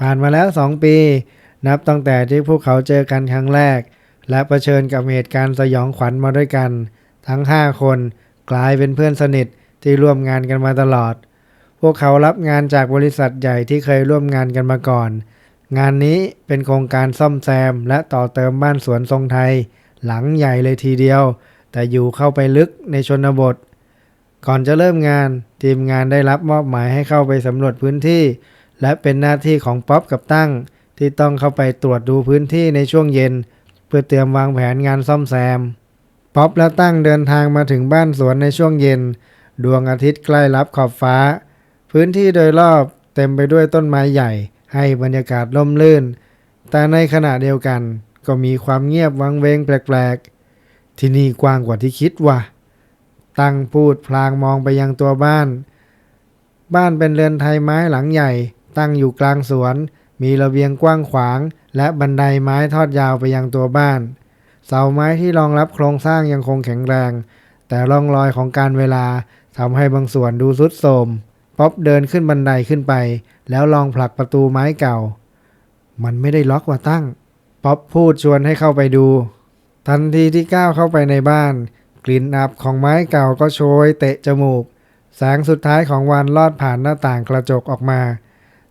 ผ่านมาแล้วสองปี นับตั้งแต่ที่พวกเขาเจอกันครั้งแรก และเผชิญกับเหตุการณ์สยองขวัญมาด้วยกัน ทั้งห้าคนกลายเป็นเพื่อนสนิทที่ร่วมงานกันมาตลอด พวกเขารับงานจากบริษัทใหญ่ที่เคยร่วมงานกันมาก่อน งานนี้เป็นโครงการซ่อมแซมและต่อเติมบ้านสวนทรงไทย หลังใหญ่เลยทีเดียว แต่อยู่เข้าไปลึกในชนบท ก่อนจะเริ่มงาน ทีมงานได้รับมอบหมายให้เข้าไปสำรวจพื้นที่ และเป็นหน้าที่ของป๊อปกับตั้ง ที่ต้องเข้าไปตรวจดูพื้นที่ในช่วงเย็น เพื่อเตรียมวางแผนงานซ่อมแซม ป๊อปและตั้งเดินทางมาถึงบ้านสวนในช่วงเย็น ดวงอาทิตย์ใกล้รับขอบฟ้า พื้นที่โดยรอบเต็มไปด้วยต้นไม้ใหญ่ ให้บรรยากาศร่มรื่น แต่ในขณะเดียวกัน ก็มีความเงียบวังเวงแปลกๆ ที่นี่กว้างกว่าที่คิดว่ะ ตั้งพูดพลางมองไปยังตัวบ้าน บ้านเป็นเรือนไทยไม้หลังใหญ่ ตั้งอยู่กลางสวน มีระเบียงกว้างขวาง และบันไดไม้ทอดยาวไปยังตัวบ้าน เสาไม้ที่รองรับโครงสร้างยังคงแข็งแรง แต่ร่องรอยของการเวลาทำให้บางส่วนดูทรุดโทมป๊อบเดินขึ้นบันไดขึ้นไป แล้วลองผลักประตูไม้เก่า มันไม่ได้ล็อกว่าตั้ง ป๊อบพูดชวนให้เข้าไปดู ทันทีที่ก้าวเข้าไปในบ้าน กลิ่นอับของไม้เก่าก็โชยเตะจมูก แสงสุดท้ายของวันลอดผ่านหน้าต่างกระจกออกมา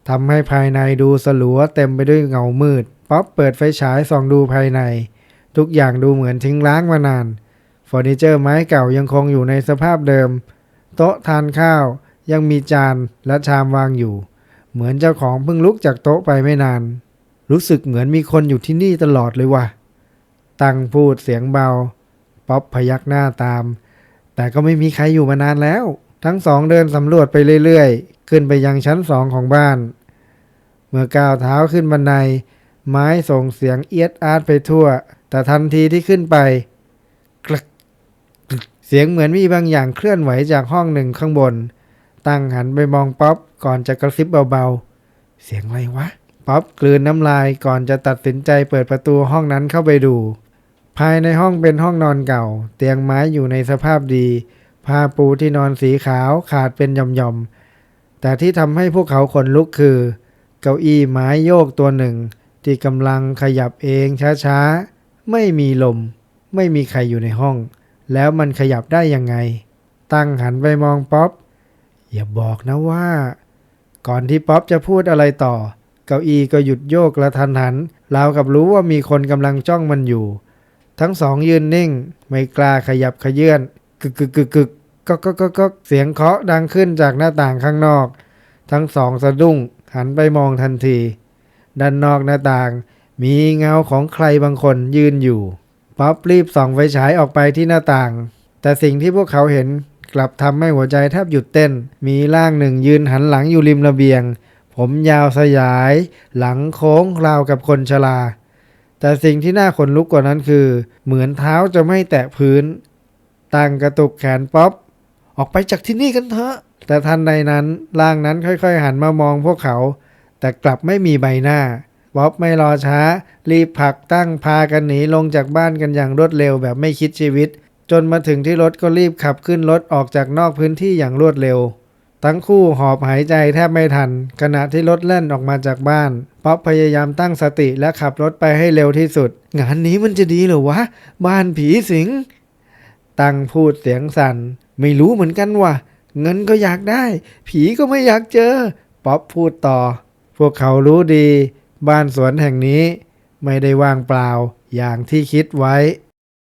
ทำให้ภายในดูสลัวเต็มไปด้วยเงามืด ป๊อปเปิดไฟฉายส่องดูภายใน ทุกอย่างดูเหมือนทิ้งร้างมานานเฟอร์นิเจอร์ไม้เก่ายังคงอยู่ในสภาพเดิม โต๊ะทานข้าวยังมีจานและชามวางอยู่ เหมือนเจ้าของเพิ่งลุกจากโต๊ะไปไม่นาน รู้สึกเหมือนมีคนอยู่ที่นี่ตลอดเลยว่ะ ตังพูดเสียงเบา ป๊อปพยักหน้าตาม แต่ก็ไม่มีใครอยู่มานานแล้ว ทั้งสองเดินสำรวจไปเรื่อยๆ ขึ้นไปยังชั้นสองของบ้าน เมื่อก้าวเท้าขึ้นบันได ไม้ส่งเสียงเอียดอาร์ตไปทั่ว แต่ทันทีที่ขึ้นไปกลักกลักเสียงเหมือนมีบางอย่างเคลื่อนไหวจากห้องหนึ่งข้างบน ตั้งหันไปมองป๊อปก่อนจะกระซิบเบาๆ เสียงอะไรวะ ป๊อปกลืนน้ำลายก่อนจะตัดสินใจเปิดประตูห้องนั้นเข้าไปดู ภายในห้องเป็นห้องนอนเก่า เตียงไม้อยู่ในสภาพดี ผ้าปูที่นอนสีขาวขาดเป็นหย่อมๆ แต่ที่ทำให้พวกเขาขนลุกคือ เก้าอี้ไม้โยกตัวหนึ่ง ที่กำลังขยับเองช้าๆ ไม่มีลม ไม่มีใครอยู่ในห้อง แล้วมันขยับได้ยังไง ตั้งหันไปมองป๊อป อย่าบอกนะว่า ก่อนที่ป๊อปจะพูดอะไรต่อ เก้าอี้ก็หยุดโยกกระทันหันราวกับรู้ว่ามีคนกำลังจ้องมันอยู่ ทั้งสองยืนนิ่ง ไม่กล้าขยับขยื่นกึกกึกกึกกึกก็ก็ก็ก็เสียงเคาะดังขึ้นจากหน้าต่างข้างนอก ทั้งสองสะดุ้ง หันไปมองทันที ด้านนอกหน้าต่าง มีเงาของใครบางคนยืนอยู่ ป๊อปรีบส่องไฟฉายออกไปที่หน้าต่าง แต่สิ่งที่พวกเขาเห็นกลับทำให้หัวใจแทบหยุดเต้น มีร่างหนึ่งยืนหันหลังอยู่ริมระเบียง ผมยาวสยาย หลังโค้งราวกับคนชรา แต่สิ่งที่น่าขนลุกกว่านั้นคือ เหมือนเท้าจะไม่แตะพื้น ตั้งกระตุกแขนป๊อป ออกไปจากที่นี่กันเถอะ แต่ทันใดนั้นร่างนั้นค่อยๆ หันมามองพวกเขา แต่กลับไม่มีใบหน้าบ๊อบไม่รอช้า รีบผลักตั้งพากันหนีลงจากบ้านกันอย่างรวดเร็วแบบไม่คิดชีวิต จนมาถึงที่รถก็รีบขับขึ้นรถออกจากนอกพื้นที่อย่างรวดเร็ว ทั้งคู่หอบหายใจแทบไม่ทัน ขณะที่รถแล่นออกมาจากบ้านป๊อปพยายามตั้งสติและขับรถไปให้เร็วที่สุด งานนี้มันจะดีหรอวะ บ้านผีสิง ตั้งพูดเสียงสั่นไม่รู้เหมือนกันว่ะ เงินก็อยากได้ ผีก็ไม่อยากเจอ ป๊อปพูดต่อ พวกเขารู้ดี บ้านสวนแห่งนี้ ไม่ได้ว่างเปล่าอย่างที่คิดไว้